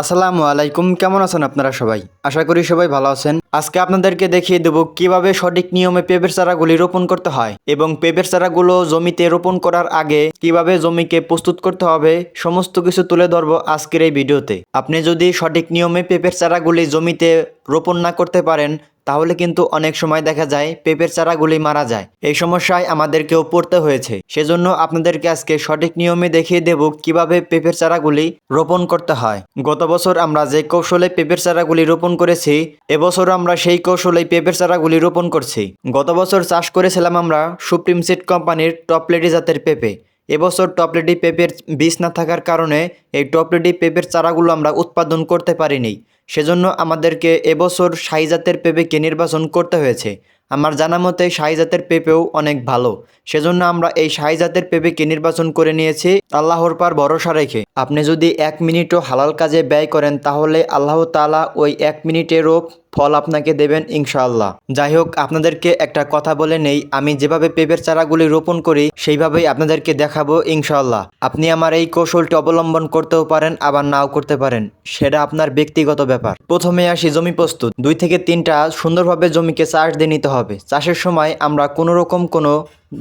আসসালামু আলাইকুম, কেমন আছেন আপনারা সবাই? আশা করি সবাই ভালো আছেন। আজকে আপনাদেরকে দেখিয়ে দেব কীভাবে সঠিক নিয়মে পেঁপের চারাগুলি রোপণ করতে হয় এবং পেঁপের চারাগুলো জমিতে রোপণ করার আগে কীভাবে জমিকে প্রস্তুত করতে হবে, সমস্ত কিছু তুলে ধরবো আজকের এই ভিডিওতে। আপনি যদি সঠিক নিয়মে পেঁপের চারাগুলি জমিতে রোপণ না করতে পারেন তাহলে কিন্তু অনেক সময় দেখা যায় পেঁপের চারাগুলি মারা যায়। এই সমস্যায় আমাদেরকেও পড়তে হয়েছে। সেজন্য আপনাদেরকে আজকে সঠিক নিয়মে দেখিয়ে দেব কীভাবে পেঁপের চারাগুলি রোপণ করতে হয়। গত বছর আমরা যে কৌশলে পেঁপের চারাগুলি রোপণ করেছি এবছর আমরা সেই কৌশলেই পেঁপের চারাগুলি রোপণ করছি। গত বছর চাষ করেছিলাম আমরা সুপ্রিম সিড কোম্পানির টপলেটি জাতের পেঁপে। এবছর টপলেটি পেঁপের বীজ না থাকার কারণে এই টপলেটি পেঁপের চারাগুলো আমরা উৎপাদন করতে পারিনি। সেজন্য আমাদেরকে এবছর সাই জাতের পেঁপেকে নির্বাচন করতে হয়েছে। আমার জানা মতে সাই জাতের পেঁপেও অনেক ভালো। সেজন্য আমরা এই সাই জাতের পেঁপেকে নির্বাচন করে নিয়েছি আল্লাহর পার ভরসা রেখে। আপনি যদি এক মিনিটও হালাল কাজে ব্যয় করেন তাহলে আল্লাহ তাআলা ওই এক মিনিটেরও ফল আপনাকে দেবেন ইনশাআল্লাহ। যাই হোক, আপনাদেরকে একটা কথা বলে নেই, আমি যেভাবে পেঁপের চারাগুলি রোপণ করি সেইভাবেই আপনাদেরকে দেখাবো ইনশাআল্লাহ। আপনি আমার এই কৌশলটি অবলম্বন করতেও পারেন, আবার নাও করতে পারেন। সেটা আপনার ব্যক্তিগত ব্যাপার। প্রথমে আসি জমি প্রস্তুত। দুই থেকে তিনটা সুন্দরভাবে জমিকে চাষ দিয়ে নিতে হবে। চাষের সময় আমরা কোনো রকম কোনো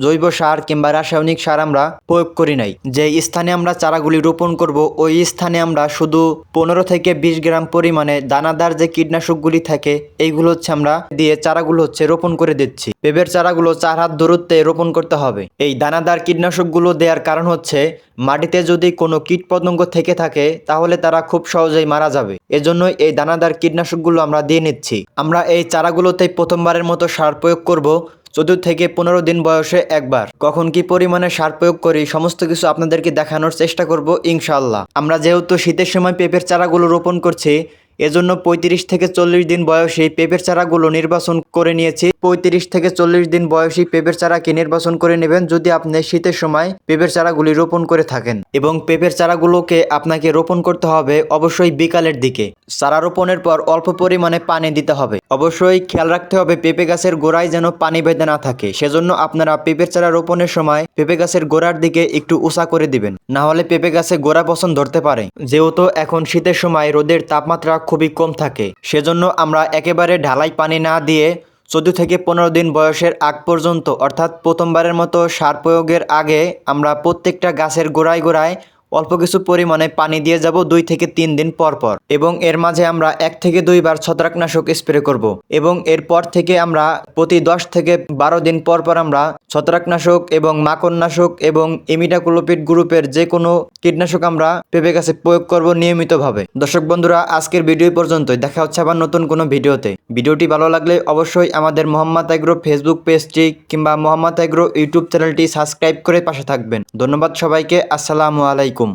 জৈব সার কিংবা রাসায়নিক সার আমরা প্রয়োগ করি নাই। যে স্থানে আমরা চারাগুলি রোপণ করব, ওই স্থানে আমরা শুধু পনেরো থেকে বিশ গ্রাম পরিমাণে দানাদার যে কীটনাশকগুলি থাকে, এইগুলো হচ্ছে আমরা দিয়ে চারাগুলো হচ্ছে রোপণ করে দিচ্ছি। পেঁপের চারাগুলো চার হাত দূরত্বে রোপণ করতে হবে। এই দানাদার কীটনাশকগুলো দেওয়ার কারণ হচ্ছে, মাটিতে যদি কোনো কীটপতঙ্গ থেকে থাকে, তাহলে তারা খুব সহজেই মারা যাবে। এজন্যই এই দানাদার কীটনাশকগুলো আমরা দিয়ে নিচ্ছি। আমরা এই চারাগুলোতে প্রথমবারের মতো সার প্রয়োগ করব, চোদ্দ থেকে পনেরো দিন বয়সে একবার। কখন কি পরিমাণে সার প্রয়োগ করি, সমস্ত কিছু আপনাদেরকে দেখানোর চেষ্টা করব ইনশাল্লাহ আমরা যেহেতু শীতের সময় পেঁপের চারাগুলো রোপণ করছি এজন্য পঁয়ত্রিশ থেকে চল্লিশ দিন বয়সী পেঁপের চারাগুলো নির্বাচন করে নিয়েছি। পঁয়ত্রিশ থেকে চল্লিশ দিন বয়সী পেঁপের চারাকে নির্বাচন করে নেবেন? যদি আপনি শীতের সময় পেঁপের চারাগুলি রোপণ করে থাকেন এবং পেঁপের চারাগুলোকে আপনাকে রোপণ করতে হবে অবশ্যই বিকালের দিকে। চারা রোপণের পর অল্প পরিমাণে পানি দিতে হবে। অবশ্যই খেয়াল রাখতে হবে পেঁপে গাছের গোড়ায় যেন পানি বেঁধে না থাকে। সেজন্য আপনারা পেঁপের চারা রোপণের সময় পেঁপে গাছের গোড়ার দিকে একটু উঁচা করে দিবেন। না হলে পেঁপে গাছে গোড়া পছন্দ ধরতে পারে। যেহেতু এখন শীতের সময় রোদের তাপমাত্রা খুবই কম থাকে। সেজন্য আমরা একেবারে ঢালাই পানি না দিয়ে চোদ্দ থেকে পনেরো দিন বয়সের আগ পর্যন্ত, অর্থাৎ প্রথমবারের মতো সার প্রয়োগের আগে আমরা প্রত্যেকটা গাছের গোড়ায় গোড়ায় অল্প কিছু পরিমাণে পানি দিয়ে যাব দুই থেকে তিন দিন পর পর। এবং এর মাঝে আমরা এক থেকে দুইবার ছত্রাকনাশক স্প্রে করব। এবং এরপর থেকে আমরা প্রতি দশ থেকে বারো দিন পর পর আমরা ছত্রাকনাশক এবং মাকড়নাশক এবং ইমিডাকুলোপিড গ্রুপের যে কোনো কীটনাশক আমরা পেঁপে গাছে প্রয়োগ করব নিয়মিতভাবে। দর্শক বন্ধুরা, আজকের ভিডিও পর্যন্তই। দেখা হচ্ছে আবার নতুন কোনো ভিডিওতে। ভিডিওটি ভালো লাগলে অবশ্যই আমাদের মোহাম্মদ এগ্রো ফেসবুক পেজটি কিংবা মোহাম্মদ এগ্রো ইউটিউব চ্যানেলটি সাবস্ক্রাইব করে পাশে থাকবেন। ধন্যবাদ সবাইকে। আসসালামু আলাইকুম।